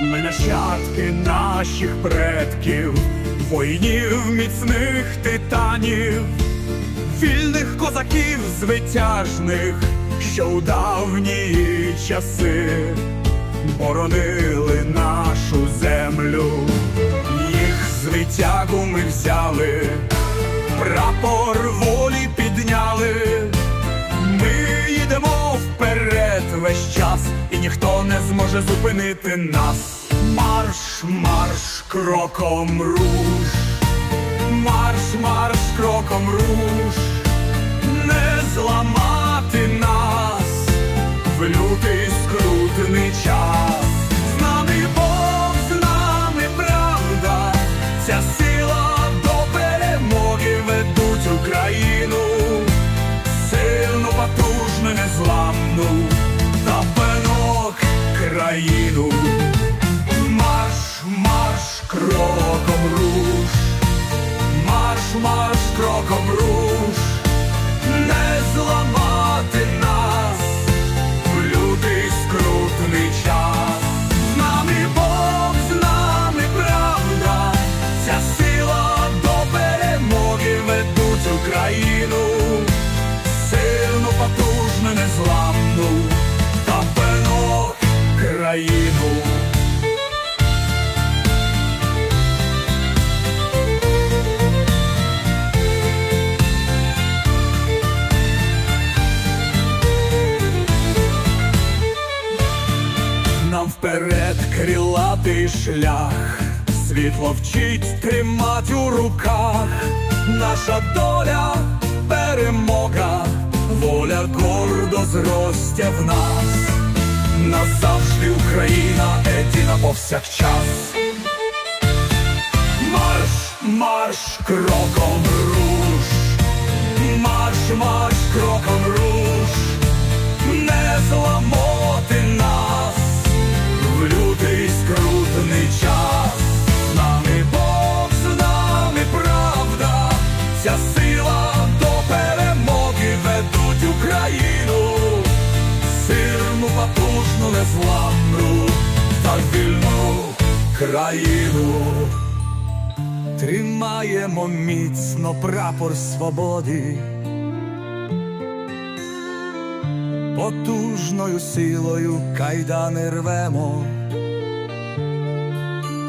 нащадки наших предків, воїнів міцних титанів, вільних козаків звитяжних, що у давні часи боронили нашу землю, їх звитягу ми взяли, прапор весь час, і ніхто не зможе зупинити нас. Марш, марш, кроком руш, марш, марш, кроком руш, не зламати нас. В лютий скрутний час. З нами Бог, з нами правда, ця сила до перемоги ведуть Україну. Сильну, потужну, незламну країну. Марш, марш, кроком руш, марш, марш, кроком руш, не зламати нас в лютий скрутний час. З нами Бог, з нами правда, ця сила до перемоги ведуть Україну. Сильну, потужну, незламну вперед крилатий шлях, світло вчить тримать у руках, наша доля перемога, воля гордо зростя в нас, назавжди Україна єдина повсякчас. Марш, марш, кроком ця сила до перемоги ведуть Україну, сильну, потужну, незламну та вільну країну. Тримаємо міцно прапор свободи, потужною силою кайдани рвемо,